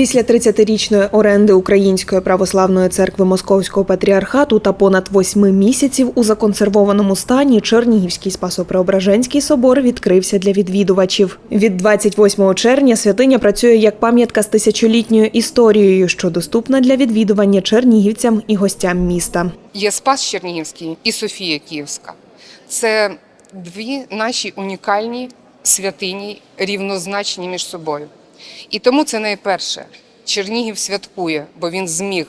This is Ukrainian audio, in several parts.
Після 30-річної оренди Української православної церкви Московського патріархату та понад восьми місяців у законсервованому стані Чернігівський Спасо-Преображенський собор відкрився для відвідувачів. Від 28 червня святиня працює як пам'ятка з тисячолітньою історією, що доступна для відвідування чернігівцям і гостям міста. Є Спас Чернігівський і Софія Київська. Це дві наші унікальні святині, рівнозначні між собою. І тому це найперше. Чернігів святкує, бо він зміг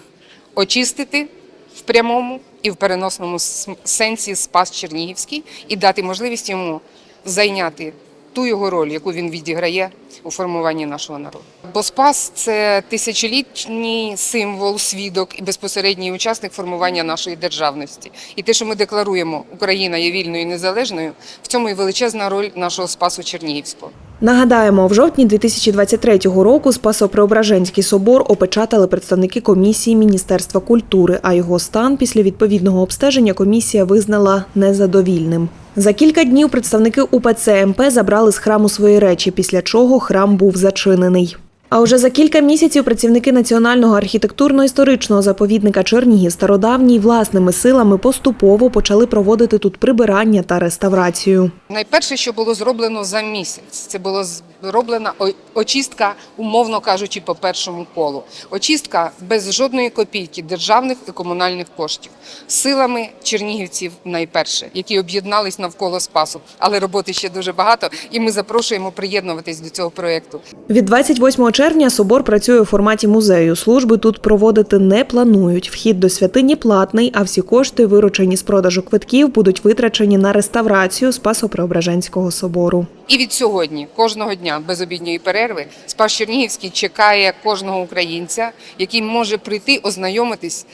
очистити в прямому і в переносному сенсі Спас Чернігівський і дати можливість йому зайняти ту його роль, яку він відіграє у формуванні нашого народу. Бо Спас це тисячолітній символ, свідок і безпосередній учасник формування нашої державності. І те, що ми декларуємо, Україна є вільною і незалежною, в цьому і величезна роль нашого Спасу Чернігівського. Нагадаємо, в жовтні 2023 року Спасо-Преображенський собор опечатали представники комісії Міністерства культури, а його стан після відповідного обстеження комісія визнала незадовільним. За кілька днів представники УПЦ МП забрали з храму свої речі, після чого храм був зачинений. А вже за кілька місяців працівники національного архітектурно-історичного заповідника Чернігів стародавній власними силами поступово почали проводити тут прибирання та реставрацію. Найперше, що було зроблено за місяць, це була зроблена о- очистка, умовно кажучи, по першому колу. Очистка без жодної копійки державних і комунальних коштів, силами чернігівців найперше, які об'єднались навколо Спасу. Але роботи ще дуже багато, і ми запрошуємо приєднуватись до цього проєкту. Від 28 червня собор працює у форматі музею. Служби тут проводити не планують. Вхід до святині платний, а всі кошти, виручені з продажу квитків, будуть витрачені на реставрацію Спасо-Преображенського собору. І від сьогодні, кожного дня без обідньої перерви, Спас Чернігівський чекає кожного українця, який може прийти, ознайомитись,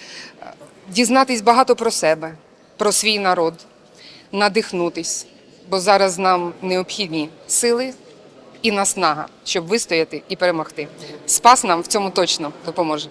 е, дізнатись багато про себе, про свій народ, надихнутись. Бо зараз нам необхідні сили і наснага, щоб вистояти і перемогти. Спас нам в цьому точно допоможе.